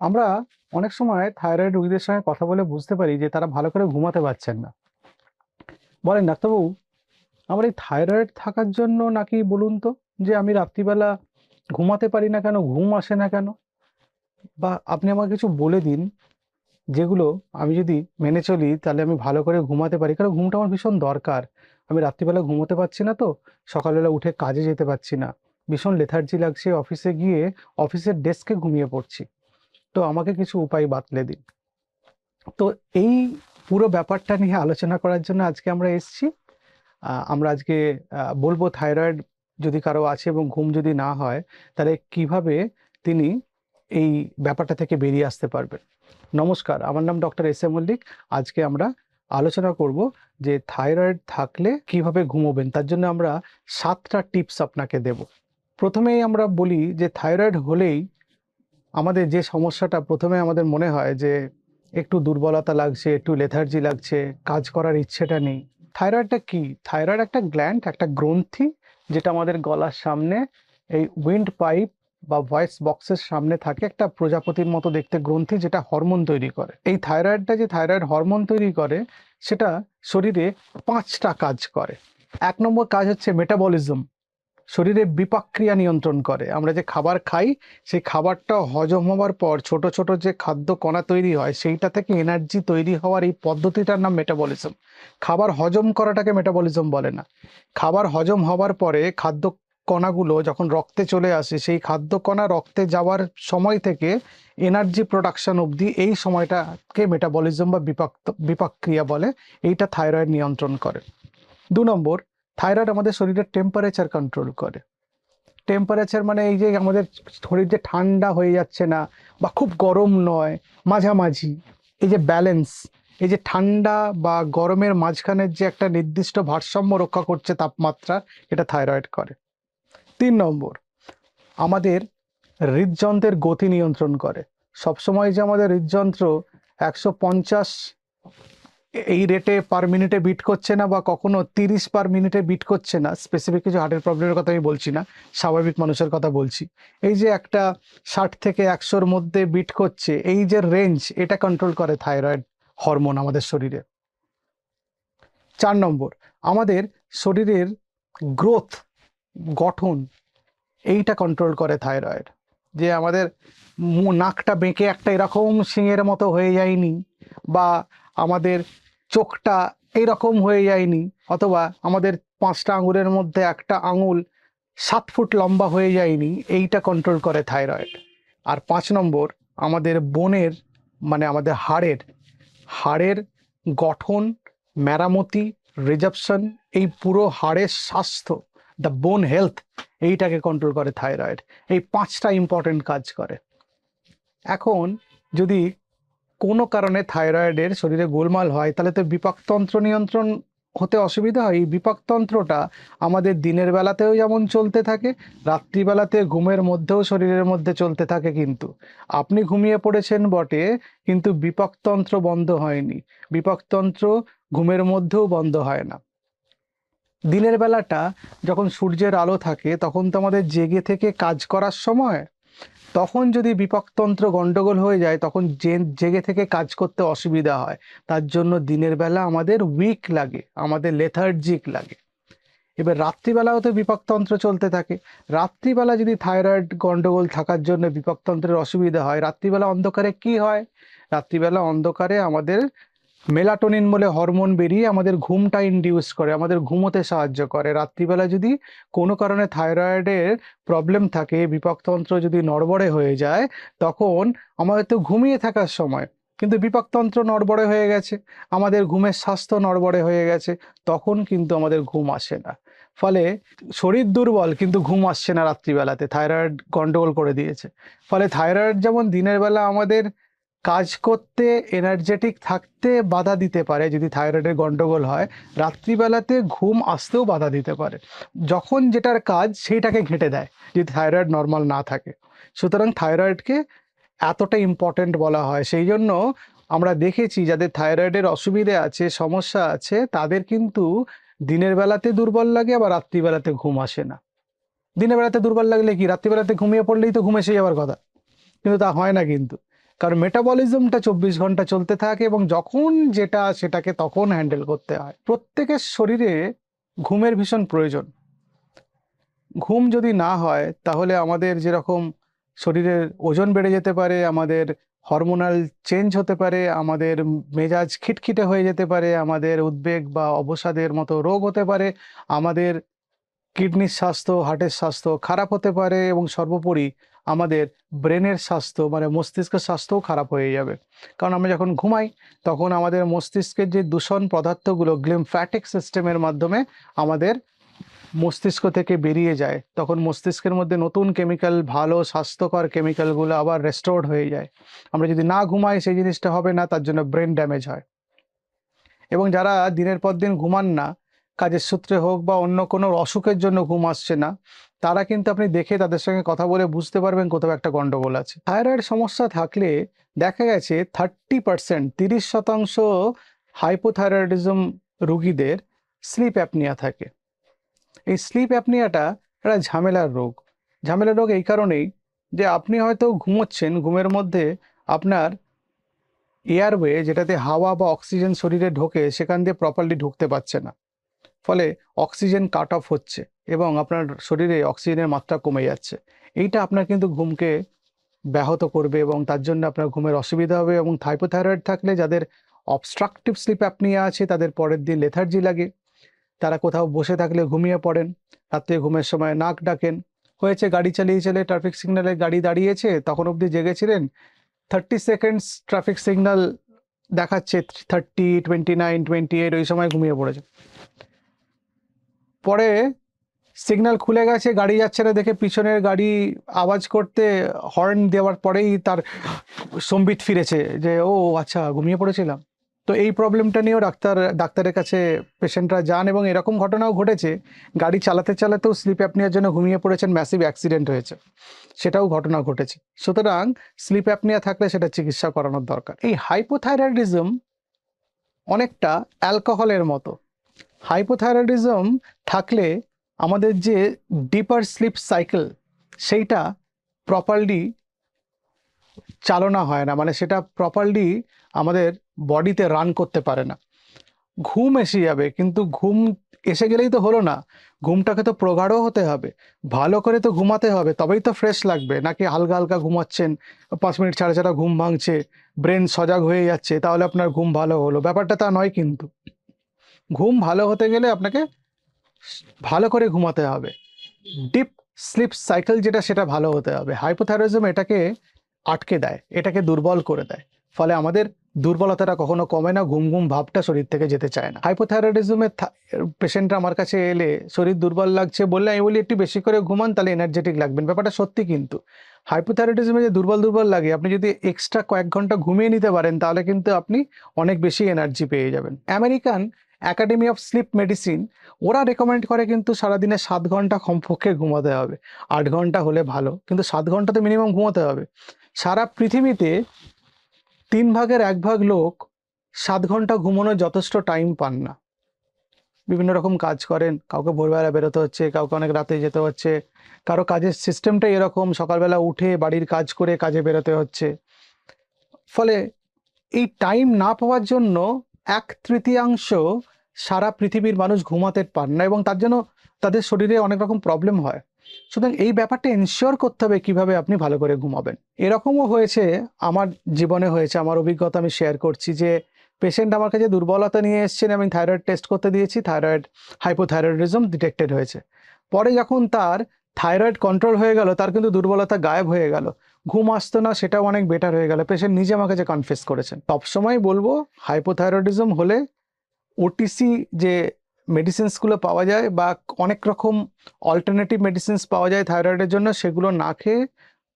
আমরা অনেক সময় থাইরয়েড রোগীদের সঙ্গে কথা বলে বুঝতে পারি যে তারা ভালো করে ঘুমাতে পারছেন না। বলেন, ডাক্তারবাবু, আমার এই থাইরয়েড থাকার জন্য নাকি বলুন তো যে আমি রাত্রিবেলা ঘুমাতে পারি না কেন, ঘুম আসে না কেন? বা আপনি আমাকে কিছু বলে দিন যেগুলো আমি যদি মেনে চলি তাহলে আমি ভালো করে ঘুমাতে পারি। কারণ ঘুমটা আমার ভীষণ দরকার। আমি রাত্রিবেলা ঘুমোতে পারছি না তো, সকালবেলা উঠে কাজে যেতে পারছি না। ভীষণ লেথার্জি লাগছে, অফিসে গিয়ে অফিসের ডেস্কে ঘুমিয়ে পড়ছি। তো আমাকে কিছু উপায় বাতলে দিন। তো এই পুরো ব্যাপারটা নিয়ে আলোচনা করার জন্য আজকে আমরা এসছি। আমরা আজকে বলব থাইরয়েড যদি কারও আছে এবং ঘুম যদি না হয়, তাহলে কীভাবে তিনি এই ব্যাপারটা থেকে বেরিয়ে আসতে পারবেন? নমস্কার, আমার নাম ডক্টর এস এ মল্লিক। আজকে আমরা আলোচনা করব যে থাইরয়েড থাকলে কীভাবে ঘুমোবেন, তার জন্য আমরা সাতটা টিপস আপনাকে দেব। প্রথমেই আমরা বলি যে থাইরয়েড হলেই আমাদের যে সমস্যাটা প্রথমে আমাদের মনে হয় যে একটু দুর্বলতা লাগছে, একটু লেথার্জি লাগছে, কাজ করার ইচ্ছেটা নেই। থাইরয়েডটা কি? থাইরয়েড একটা গ্ল্যান্ড একটা গ্রন্থি যেটা আমাদের গলার সামনে, এই উইন্ড পাইপ বা ভয়েস বক্সের সামনে থাকে, একটা প্রজাপতির মতো দেখতে গ্রন্থি যেটা হরমোন তৈরি করে। এই থাইরয়েডটা যে থাইরয়েড হরমোন তৈরি করে, সেটা শরীরে পাঁচটা কাজ করে। এক নম্বর কাজ হচ্ছে মেটাবলিজম শরীরে বিপাক্রিয়া নিয়ন্ত্রণ করে। আমরা যে খাবার খাই, সেই খাবারটা হজম হওয়ার পর ছোট ছোট যে খাদ্য কণা তৈরি হয়, সেইটা থেকে এনার্জি তৈরি হওয়ার এই পদ্ধতিটার নাম মেটাবলিজম খাবার হজম করাটাকে মেটাবলিজম বলে না। খাবার হজম হওয়ার পরে খাদ্য কণাগুলো যখন রক্তে চলে আসে, সেই খাদ্য কণা রক্তে যাওয়ার সময় থেকে এনার্জি প্রোডাকশন অবধি এই সময়টাকে মেটাবলিজম বা বিপাক্ত, বিপাক্রিয়া বলে। এইটা থাইরয়েড নিয়ন্ত্রণ করে। দু নম্বর থাইরয়েড আমাদের শরীরের টেম্পারেচার কন্ট্রোল করে। টেম্পারেচার মানে এই যে আমাদের শরীর যে ঠান্ডা হয়ে যাচ্ছে না বা খুব গরম নয়, মাঝামাঝি, এই যে ব্যালেন্স এই যে ঠান্ডা বা গরমের মাঝখানের যে একটা নির্দিষ্ট ভারসাম্য রক্ষা করছে তাপমাত্রা, এটা থাইরয়েড করে। তিন নম্বর, আমাদের হৃদযন্ত্রের গতি নিয়ন্ত্রণ করে। সবসময় যে আমাদের হৃদযন্ত্র একশো পঞ্চাশ এই রেটে পার মিনিটে বিট করছে না বা কখনো তিরিশ পার মিনিটে বিট করছে না? স্পেসিফিক কিছু হার্টের প্রবলেমের কথা আমি বলছি না, স্বাভাবিক মানুষের কথা বলছি। এই যে একটা ষাট থেকে একশোর মধ্যে বিট করছে, এই যে রেঞ্জ এটা কন্ট্রোল করে থাইরয়েড হরমোন আমাদের শরীরে। চার নম্বর, আমাদের শরীরের গ্রোথ গঠন, এইটা কন্ট্রোল করে থাইরয়েড যে আমাদের নাকটা বেঁকে একটা এরকম সিংয়ের মতো হয়ে যায়নি, বা আমাদের চোখটা এইরকম হয়ে যায়নি, অথবা আমাদের পাঁচটা আঙুলের মধ্যে একটা আঙুল সাত ফুট লম্বা হয়ে যায়নি, এইটা কন্ট্রোল করে থাইরয়েড আর পাঁচ নম্বর, আমাদের বোনের মানে আমাদের হাড়ের হাড়ের গঠন, মেরামতি রিজাপশন এই পুরো হাড়ের স্বাস্থ্য দ্য বোন হেলথ এইটাকে কন্ট্রোল করে থাইরয়েড এই পাঁচটা ইম্পর্টেন্ট কাজ করে। এখন যদি কোনো কারণে থাইরয়েডের শরীরে গোলমাল হয়, তাহলে তো বিপাকতন্ত্র নিয়ন্ত্রণ হতে অসুবিধা হয়। এই বিপাকতন্ত্রটা আমাদের দিনের বেলাতেও যেমন চলতে থাকে, রাত্রিবেলাতে ঘুমের মধ্যেও শরীরের মধ্যে চলতে থাকে কিন্তু। আপনি ঘুমিয়ে পড়েছেন বটে, কিন্তু বিপাকতন্ত্র বন্ধ হয়নি। বিপাকতন্ত্র ঘুমের মধ্যেও বন্ধ হয় না। দিনের বেলাটা যখন সূর্যের আলো থাকে, তখন তো আমাদের জেগে থেকে কাজ করার সময় তখন যদি বিপাকতন্ত্র গন্ডগোল হয়ে যায়, তখন জেগে থেকে কাজ করতে অসুবিধা হয়। তার জন্য দিনের বেলা আমাদের উইক লাগে, আমাদের লেথার্জিক লাগে। এবার রাত্রিবেলাও তো বিপাকতন্ত্র চলতে থাকে। রাত্রিবেলা যদি থাইরয়েড গন্ডগোল থাকার জন্য বিপাকতন্ত্রের অসুবিধা হয়, রাত্রিবেলা অন্ধকারে কি হয়? রাত্রিবেলা অন্ধকারে আমাদের মেলাটোনিন বলে হরমোন বেরিয়ে আমাদের ঘুমটা ইন্ডিউস করে, আমাদের ঘুমোতে সাহায্য করে। রাত্রিবেলা যদি কোনো কারণে থাইরয়েডের প্রবলেম থাকে, বিপাকতন্ত্র যদি নড়বড়ে হয়ে যায়, তখন আমাদের তো ঘুমিয়ে থাকার সময়। কিন্তু বিপাকতন্ত্র নড়বড়ে হয়ে গেছে, আমাদের ঘুমের স্বাস্থ্য নড়বড়ে হয়ে গেছে, তখন কিন্তু আমাদের ঘুম আসে না। ফলে শরীর দুর্বল, কিন্তু ঘুম আসছে না রাত্রিবেলাতে থাইরয়েড গন্ডগোল করে দিয়েছে। ফলে থাইরয়েড যেমন দিনের বেলা আমাদের কাজ করতে এনার্জেটিক থাকতে বাধা দিতে পারে। যদি থাইরয়েডের গন্ডগোল হয়, রাত্রিবেলাতে ঘুম আসতেও বাধা দিতে পারে। যখন যেটার কাজ, সেইটাকে ঘেঁটে দেয়, যদি থাইরয়েড নর্মাল না থাকে। সুতরাং থাইরয়েডকে এতটা ইম্পর্ট্যান্ট বলা হয়। সেই জন্য আমরা দেখেছি, যাদের থাইরয়েডের অসুবিধে আছে, সমস্যা আছে, তাদের কিন্তু দিনের বেলাতে দুর্বল লাগে, আবার রাত্রিবেলাতে ঘুম আসে না। দিনের বেলাতে দুর্বল লাগলে কি? রাত্রিবেলাতে ঘুমিয়ে পড়লেই তো ঘুম এসে যাওয়ার কথা। কিন্তু তা হয় না কিন্তু। কারণ মেটাবলিজমটা চব্বিশ ঘণ্টা চলতে থাকে এবং যখন যেটা সেটাকে তখন হ্যান্ডেল করতে হয়। প্রত্যেকের শরীরে ঘুমের ভীষণ প্রয়োজন। ঘুম যদি না হয়, তাহলে আমাদের যেরকম শরীরের ওজন বেড়ে যেতে পারে, আমাদের হরমোনাল চেঞ্জ হতে পারে, আমাদের মেজাজ খিটখিটে হয়ে যেতে পারে, আমাদের উদ্বেগ বা অবসাদের মতো রোগ হতে পারে, আমাদের কিডনির স্বাস্থ্য হার্টের স্বাস্থ্য খারাপ হতে পারে এবং সর্বোপরি আমাদের ব্রেনের স্বাস্থ্য মানে মস্তিষ্কের স্বাস্থ্যও খারাপ হয়ে যাবে। কারণ আমরা যখন ঘুমাই, তখন আমাদের মস্তিষ্কের যে দূষণ পদার্থগুলো গ্লিমফ্যাটিক সিস্টেমের মাধ্যমে আমাদের মস্তিষ্ক থেকে বেরিয়ে যায়, তখন মস্তিষ্কের মধ্যে নতুন কেমিক্যাল ভালো স্বাস্থ্যকর কেমিক্যালগুলো আবার রেস্টোর্ড হয়ে যায়। আমরা যদি না ঘুমাই, সেই জিনিসটা হবে না, তার জন্য ব্রেন ড্যামেজ হয়। এবং যারা দিনের পর দিন ঘুমান না, কাজের সূত্রে হোক বা অন্য কোনো অসুখের জন্য ঘুম আসছে না তারা কিন্তু আপনি দেখে তাদের সঙ্গে কথা বলে বুঝতে পারবেন কোথাও একটা গন্ডগোল আছে। থাইরয়েড সমস্যা থাকলে দেখা গেছে থার্টি পার্সেন্ট, তিরিশ শতাংশ হাইপোথাইরয়েডিজম রুগীদের স্লিপ অ্যাপনিয়া থাকে। এই স্লিপ অ্যাপনিয়াটা একটা ঝামেলার রোগ। ঝামেলার রোগ এই কারণেই যে আপনি হয়তো ঘুমোচ্ছেন, ঘুমের মধ্যে আপনার এয়ারওয়ে যেটাতে হাওয়া বা অক্সিজেন শরীরে ঢোকে সেখান দিয়ে প্রপারলি ঢুকতে পারছে না। ফলে অক্সিজেন কাট অফ হচ্ছে এবং আপনার শরীরে অক্সিজেনের মাত্রা কমে যাচ্ছে। এইটা আপনার কিন্তু ঘুমকে ব্যাহত করবে এবং তার জন্য আপনার ঘুমের অসুবিধা হবে এবং থাইপোথাইরয়েড থাকলে যাদের অবস্ট্রাকটিভ স্লিপ অ্যাপনিয়া আছে, তাদের পরের দিন লেথার্জি লাগে। তারা কোথাও বসে থাকলে ঘুমিয়ে পড়েন, রাত্রে ঘুমের সময় নাক ডাকেন। হয়েছে গাড়ি চালিয়ে চলে ট্রাফিক সিগন্যালে গাড়ি দাঁড়িয়েছে, তখন অবধি জেগেছিলেন। থার্টি সেকেন্ডস ট্রাফিক সিগন্যাল দেখাচ্ছে thirty twenty nine twenty eight ওই সময় ঘুমিয়ে পড়েছে পরে সিগন্যাল খুলে গেছে, গাড়ি যাচ্ছে না দেখে পিছনের গাড়ি আওয়াজ করতে হর্ন দেওয়ার পরেই তার সম্বিত ফিরেছে যে, ও আচ্ছা ঘুমিয়ে পড়েছিলাম। তো এই প্রবলেমটা নিয়েও ডাক্তার, ডাক্তারের কাছে পেশেন্টরা যান এবং এরকম ঘটনাও ঘটেছে। গাড়ি চালাতে চালাতেও স্লিপ অ্যাপনিয়ার জন্য ঘুমিয়ে পড়েছেন ম্যাসিভ অ্যাক্সিডেন্ট হয়েছে। সেটাও ঘটনা ঘটেছে। সুতরাং স্লিপ অ্যাপনিয়া থাকলে সেটা চিকিৎসা করানোর দরকার। এই হাইপোথাইরয়েডিজম অনেকটা অ্যালকোহলের মতো। হাইপোথাইরয়েডিজম থাকলে আমাদের যে ডিপার স্লিপ সাইকেল সেইটা প্রপারলি চালনা হয় না। মানে সেটা প্রপারলি আমাদের বডিতে রান করতে পারে না। ঘুম এসে যাবে, কিন্তু ঘুম এসে গেলেই তো হলো না। ঘুমটাকে তো প্রগাঢ় হতে হবে, ভালো করে তো ঘুমাতে হবে, তবেই তো ফ্রেশ লাগবে। নাকি হালকা হালকা ঘুমাচ্ছেন, পাঁচ মিনিট ছাড়া ছাড়া ঘুম ভাঙছে ব্রেন সজাগ হয়ে যাচ্ছে, তাহলে আপনার ঘুম ভালো হলো। ব্যাপারটা তা নয় কিন্তু। ঘুম ভালো হতে গেলে আপনাকে ভালো করে ঘুমাতে হবে। ডিপ স্লিপ সাইকেল যেটা, সেটা ভালো হতে হবে। হাইপোথাইরয়েডিজম এটাকে আটকে দেয়, এটাকে দুর্বল করে দেয়। ফলে আমাদের দুর্বলতাটা কখনো কমে না, ঘুম ঘুম ভাবটা শরীর থেকে যেতে চায় না। হাইপোথাইরয়েডিজমের পেশেন্টরা আমার কাছে এলে, শরীর দুর্বল লাগছে বললে আমি বলি, একটু বেশি করে ঘুমান, তাহলে এনার্জেটিক লাগবেন ব্যাপারটা সত্যি কিন্তু। হাইপোথাইরয়েডিজমে যে দুর্বল দুর্বল লাগে, আপনি যদি এক্সট্রা কয়েক ঘণ্টা ঘুমিয়ে নিতে পারেন, তাহলে কিন্তু আপনি অনেক বেশি এনার্জি পেয়ে যাবেন। American Academy of Sleep Medicine ওরা রেকমেন্ড করে কিন্তু সারাদিনে সাত ঘণ্টা কমপক্ষে ঘুমাতে হবে। আট ঘণ্টা হলে ভালো, কিন্তু সাত ঘণ্টা তো মিনিমাম ঘুমাতে হবে। সারা পৃথিবীতে তিন ভাগের এক ভাগ লোক সাত ঘণ্টা ঘুমানোর যথেষ্ট টাইম পান না। বিভিন্ন রকম কাজ করেন, কাউকে ভোরবেলা বেরোতে হচ্ছে, কাউকে অনেক রাতে যেতে হচ্ছে, কারও কাজের সিস্টেমটাই এরকম, সকালবেলা উঠে বাড়ির কাজ করে কাজে বেরোতে হচ্ছে। ফলে এই টাইম না পাওয়ার জন্য এক তৃতীয়াংশ সারা পৃথিবীর মানুষ ঘুমাতে পান না এবং তার জন্য তাদের শরীরে অনেক রকম প্রবলেম হয়। সুতরাং এই ব্যাপারটা এনশিওর করতে হবে কীভাবে আপনি ভালো করে ঘুমাবেন। এরকমও হয়েছে, আমার জীবনে হয়েছে, আমার অভিজ্ঞতা আমি শেয়ার করছি যে পেশেন্ট আমার কাছে দুর্বলতা নিয়ে এসেছেন, আমি থাইরয়েড টেস্ট করতে দিয়েছি থাইরয়েড হাইপোথাইরয়েডিজম ডিটেক্টেড হয়েছে। পরে যখন তার থাইরয়েড কন্ট্রোল হয়ে গেল, তার কিন্তু দুর্বলতা গায়েব হয়ে গেল। ঘুম আসতো না, সেটাও অনেক বেটার হয়ে গেল। পেশেন্ট নিজে আমাকে যে কনফেস করেছেন। সবসময় বলব হাইপোথাইরয়েডিজম হলে ওটিসি যে মেডিসিনসগুলো পাওয়া যায় বা অনেক রকম অল্টারনেটিভ মেডিসিনস পাওয়া যায় থাইরয়েডের জন্য, সেগুলো না খেয়ে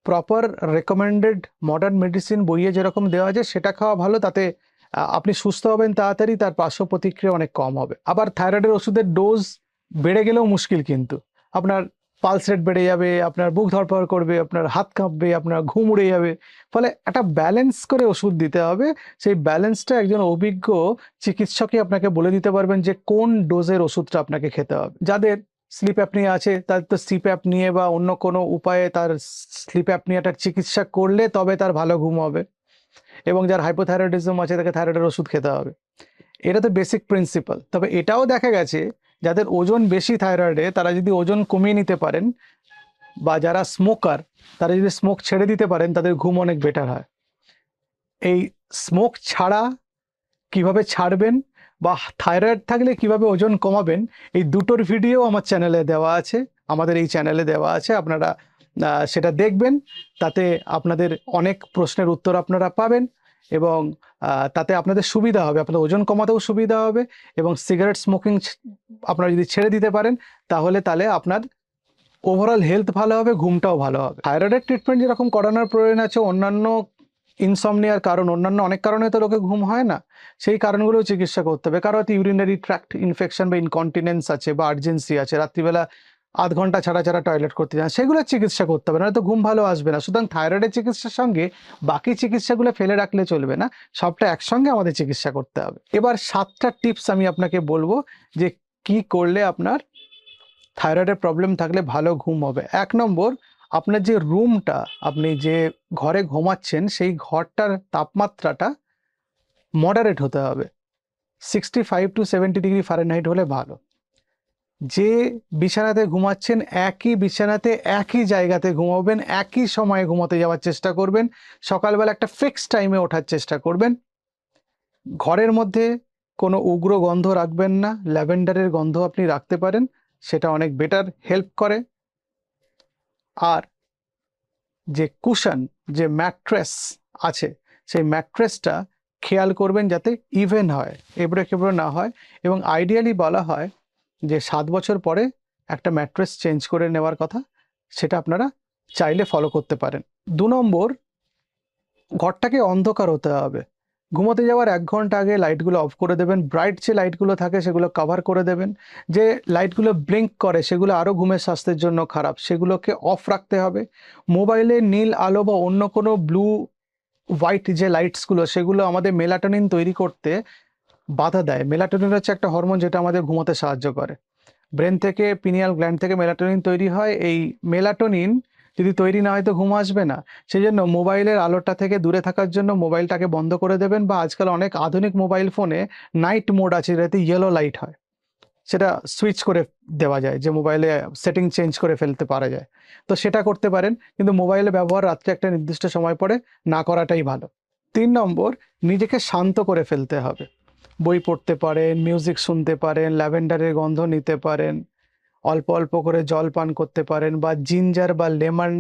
প্রপার রেকমেন্ডেড মডার্ন মেডিসিন বইয়ে যেরকম দেওয়া যায় সেটা খাওয়া ভালো। তাতে আপনি সুস্থ হবেন তাড়াতাড়ি, তার পার্শ্ব প্রতিক্রিয়া অনেক কম হবে। আবার থাইরয়েডের ওষুধের ডোজ বেড়ে গেলেও মুশকিল কিন্তু। আপনার পালস রেট বেড়ে যাবে, আপনার বুক ধরপড় করবে, আপনার হাত কাঁপবে, আপনার ঘুম উড়ে যাবে। ফলে একটা ব্যালেন্স করে ওষুধ দিতে হবে। সেই ব্যালেন্সটা একজন অভিজ্ঞ চিকিৎসকই আপনাকে বলে দিতে পারবেন যে কোন ডোজের ওষুধটা আপনাকে খেতে হবে। যাদের স্লিপ অ্যাপনিয়া আছে তাদের তো স্লিপ অ্যাপ নিয়ে বা অন্য কোনো উপায়ে তার স্লিপ অ্যাপনিয়াটার চিকিৎসা করলে তবে তার ভালো ঘুম হবে। এবং যার হাইপোথাইরয়েডিজম আছে, তাকে থাইরয়েডের ওষুধ খেতে হবে। এটা তো বেসিক প্রিন্সিপাল তবে এটাও দেখা গেছে যাদের ওজন বেশি থাইরয়েডে তারা যদি ওজন কমিয়ে নিতে পারেন বা যারা স্মোকার তারা যদি স্মোক ছেড়ে দিতে পারেন, তাদের ঘুম অনেক বেটার হয়। এই স্মোক ছাড়া কীভাবে ছাড়বেন বা থাইরয়েড থাকলে কীভাবে ওজন কমাবেন, এই দুটোর ভিডিও আমার চ্যানেলে দেওয়া আছে। আমাদের এই চ্যানেলে দেওয়া আছে, আপনারা সেটা দেখবেন। তাতে আপনাদের অনেক প্রশ্নের উত্তর আপনারা পাবেন। এবং তাতে আপনাদের সুবিধা হবে, আপনাদের ওজন কমাতেও সুবিধা হবে এবং সিগারেট স্মোকিং আপনারা যদি ছেড়ে দিতে পারেন, তাহলে তাহলে আপনার ওভারঅল হেলথ ভালো হবে, ঘুমটাও ভালো হবে। থাইরয়েডের ট্রিটমেন্ট যেরকম করানোর প্রয়োজন আছে, অন্যান্য ইনসমনিয়ার কারণ, অন্যান্য অনেক কারণে তো লোকে ঘুম হয় না, সেই কারণগুলো চিকিৎসা করতে হবে। কারও হয়তো ইউরিনারি ট্র্যাক্ট ইনফেকশন বা ইনকন্টিনেন্স আছে বা আর্জেন্সি আছে, রাত্রিবেলা আধ ঘণ্টা ছাড়া ছাড়া টয়লেট করতে যান, সেগুলো চিকিৎসা করতে হবে না তো ঘুম ভালো আসবে না। সুতরাং থাইরয়েডের চিকিৎসার সঙ্গে বাকি চিকিৎসাগুলো ফেলে রাখলে চলবে না, সবটা একসঙ্গে আমাদের চিকিৎসা করতে হবে। এবার সাতটা টিপস আমি আপনাকে বলব যে কি করলে আপনার থাইরয়েডের প্রবলেম থাকলে ভালো ঘুম হবে। এক নম্বর, আপনার যে রুমটা আপনি যে ঘরে ঘুমাচ্ছেন, সেই ঘরটার তাপমাত্রাটা মডারেট হতে হবে। Sixty five to seventy degree Fahrenheit হলে ভালো। যে বিছানাতে ঘুমাচ্ছেন একই বিছানাতে একই জায়গাতে ঘুমাবেন, একই সময়ে ঘুমাতে যাওয়ার চেষ্টা করবেন, সকালবেলা একটা ফিক্সড টাইমে ওঠার চেষ্টা করবেন। ঘরের মধ্যে কোনো উগ্র গন্ধ রাখবেন না, ল্যাভেন্ডারের গন্ধ আপনি রাখতে পারেন, সেটা অনেক বেটার হেল্প করে। আর যে কুশন যে ম্যাট্রেস আছে, সেই ম্যাট্রেসটা খেয়াল করবেন যাতে ইভেন হয় এবড়ো খেবড়ো না হয় এবং আইডিয়ালি বলা হয় যে সাত বছর পরে একটা ম্যাট্রেস চেঞ্জ করে নেওয়ার কথা, সেটা আপনারা চাইলে ফলো করতে পারেন। দু নম্বর, ঘরটাকে অন্ধকার হতে হবে। ঘুমোতে যাওয়ার এক ঘণ্টা আগে লাইটগুলো অফ করে দেবেন। ব্রাইট যে লাইটগুলো থাকে, সেগুলো কভার করে দেবেন। যে লাইটগুলো ব্লিঙ্ক করে, সেগুলো আরও ঘুমের স্বাস্থ্যের জন্য খারাপ। সেগুলোকে অফ রাখতে হবে। মোবাইলে নীল আলো বা অন্য কোনো ব্লু হোয়াইট যে লাইটসগুলো সেগুলো আমাদের মেলাটোনিন তৈরি করতে বাধা দেয়। মেলাটোনিন হচ্ছে একটা হরমোন যেটা আমাদের ঘুমোতে সাহায্য করে। ব্রেন থেকে, পিনিয়াল গ্ল্যান্ড থেকে মেলাটোনিন তৈরি হয়। এই মেলাটোনিন যদি তৈরি না হয় তো ঘুম আসবে না। সেই জন্য মোবাইলের আলোটা থেকে দূরে থাকার জন্য মোবাইলটাকে বন্ধ করে দেবেন বা আজকাল অনেক আধুনিক মোবাইল ফোনে নাইট মোড আছে যেটাতে ইয়েলো লাইট হয়। সেটা সুইচ করে দেওয়া যায় যে মোবাইলে সেটিং চেঞ্জ করে ফেলতে পারা যায়। তো সেটা করতে পারেন, কিন্তু মোবাইলে ব্যবহার রাত্রে একটা নির্দিষ্ট সময় পরে না করাটাই ভালো। তিন নম্বর, নিজেকে শান্ত করে ফেলতে হবে। বই পড়তে পারেন মিউজিক শুনতে পারেন, ল্যাভেন্ডারের গন্ধ নিতে পারেন, অল্প অল্প করে জল পান করতে পারেন বা জিঞ্জার বা লেমন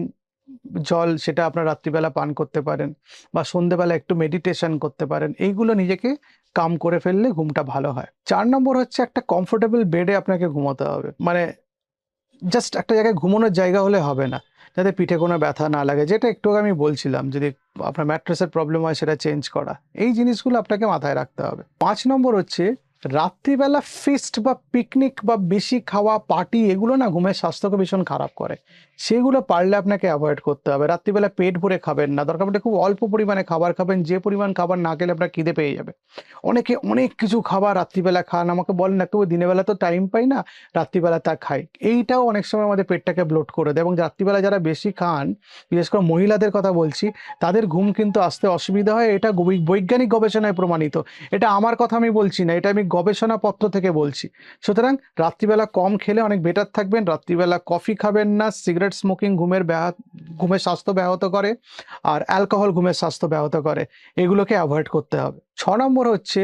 জল সেটা আপনার রাত্রিবেলা পান করতে পারেন বা সন্ধেবেলা একটু মেডিটেশন করতে পারেন। এইগুলো নিজেকে কাম করে ফেললে ঘুমটা ভালো হয়। চার নম্বর হচ্ছে একটা কমফোর্টেবল বেডে আপনাকে ঘুমাতে হবে। মানে জাস্ট একটা জায়গায় ঘুমানোর জায়গা হলে হবে না। যাতে পিঠে কোনো ব্যথা না লাগে, যেটা একটু আমি বলছিলাম, যদি আপনার ম্যাট্রেসের প্রবলেম হয় সেটা চেঞ্জ করা। এই জিনিসগুলো আপনাকে মাথায় রাখতে হবে। পাঁচ নম্বর হচ্ছে রাত্রিবেলা ফিস্ট বা পিকনিক বা বেশি খাওয়া পার্টি এগুলো না ঘুমের স্বাস্থ্যকে ভীষণ খারাপ করে। সেগুলো পারলে আপনাকে অ্যাভয়েড করতে হবে। রাত্রিবেলা পেট ভরে খাবেন না। দরকার পড়লে খুব অল্প পরিমাণে খাবার খাবেন। যে পরিমাণ খাবার না খেলে আপনার খিদে পেয়ে যাবে। অনেকে অনেক কিছু খাবার রাত্রিবেলা খান। আমাকে বলেন না কেউ দিনের বেলা তো টাইম পাই না, রাত্রিবেলা তা খাই। এইটাও অনেক সময় আমাদের পেটটাকে ব্লোট করে দেয় এবং রাত্রিবেলা যারা বেশি খান, বিশেষ করে মহিলাদের কথা বলছি, তাদের ঘুম কিন্তু আসতে অসুবিধা হয়। এটা বৈজ্ঞানিক গবেষণায় প্রমাণিত। এটা আমার কথা আমি বলছি না। এটা আমি গবেষণাপত্র থেকে বলছি। সুতরাং রাত্রিবেলা কম খেলে অনেক বেটার থাকবেন, রাত্রিবেলা কফি খাবেন না সিগারেট স্মোকিং ঘুমের ব্যাহত ঘুমের স্বাস্থ্য ব্যাহত করে আর অ্যালকোহল ঘুমের স্বাস্থ্য ব্যাহত করে। এগুলোকে অ্যাভয়েড করতে হবে। ছ নম্বর হচ্ছে,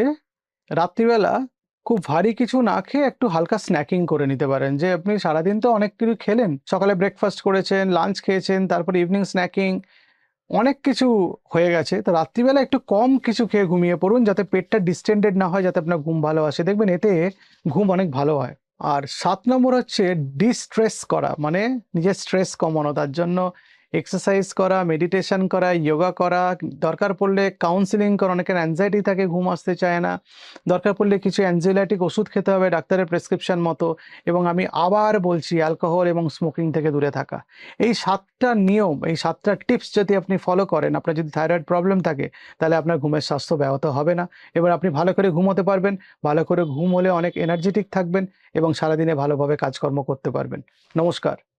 রাত্রিবেলা খুব ভারী কিছু না খেয়ে একটু হালকা স্ন্যাকিং করে নিতে পারেন। যে আপনি সারাদিন তো অনেক কিছু খেলেন, সকালে ব্রেকফাস্ট করেছেন লাঞ্চ খেয়েছেন, তারপর ইভিনিং স্ন্যাকিং অনেক কিছু হয়ে গেছে। তো রাত্রিবেলা একটু কম কিছু খেয়ে ঘুমিয়ে পড়ুন যাতে পেটটা ডিস্টেন্ডেড না হয়, যাতে আপনার ঘুম ভালো আসে। দেখবেন এতে ঘুম অনেক ভালো হয়। আর সাত নম্বর হচ্ছে ডিস্ট্রেস করা মানে নিজের স্ট্রেস কমানো, তার জন্য এক্সারসাইজ করা মেডিটেশন করা যোগা করা, দরকার পড়লে কাউন্সিলিং করা, অনেকের অ্যাংজাইটি থাকে, ঘুম আসতে চায় না। দরকার পড়লে কিছু অ্যানজিওলাইটিক ওষুধ খেতে হবে, ডাক্তারের প্রেসক্রিপশন মতো। এবং আমি আবার বলছি অ্যালকোহল এবং স্মোকিং থেকে দূরে থাকা। এই সাতটা নিয়ম, এই সাতটা টিপস যদি আপনি ফলো করেন, আপনার যদি থাইরয়েড প্রবলেম থাকে, তাহলে আপনার ঘুমের স্বাস্থ্য ব্যাহত হবে না। এবার আপনি ভালো করে ঘুমোতে পারবেন, ভালো করে ঘুম হলে অনেক এনার্জেটিক থাকবেন এবং সারাদিনে ভালোভাবে কাজকর্ম করতে পারবেন। নমস্কার।